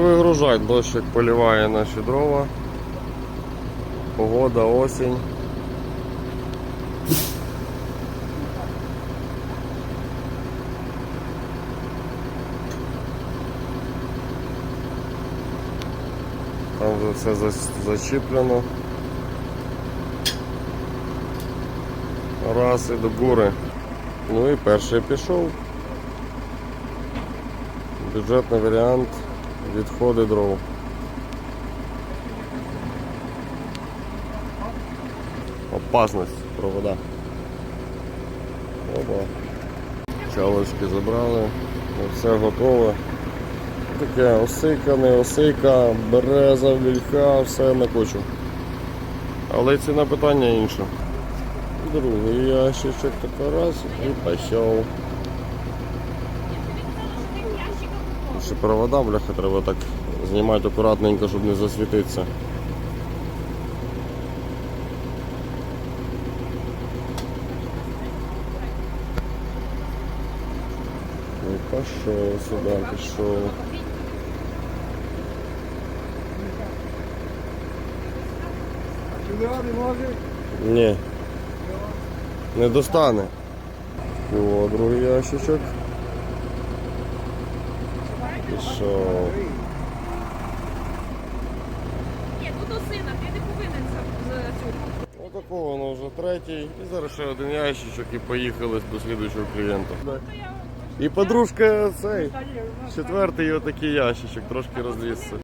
Вигружать, дощик поливає наші дрова. Погода, осінь. Там вже все зачіплено. Раз і до гори. Ну і перший пішов. Бюджетний варіант відходи дров. Опасність провода. Оба. Чалочки забрали. Ну, Все готове. Таке осика, не осика, береза, вільха, все на кучу. Але ціна питання інша. Другий ящичок така раз і пішов. Ще провода, бляха, треба так знімати акуратненько, щоб не засвітитися. І пішов сюди, пішов. Ні. Не достане. О, другий ящичок. Пішов. Ні, тут осина, ти не повинен за, за цю. Отакого воно вже третій. І зараз ще один ящичок і поїхали до слідуючого клієнта. І подружка цей. Четвертий отакий ящичок, трошки розвісся.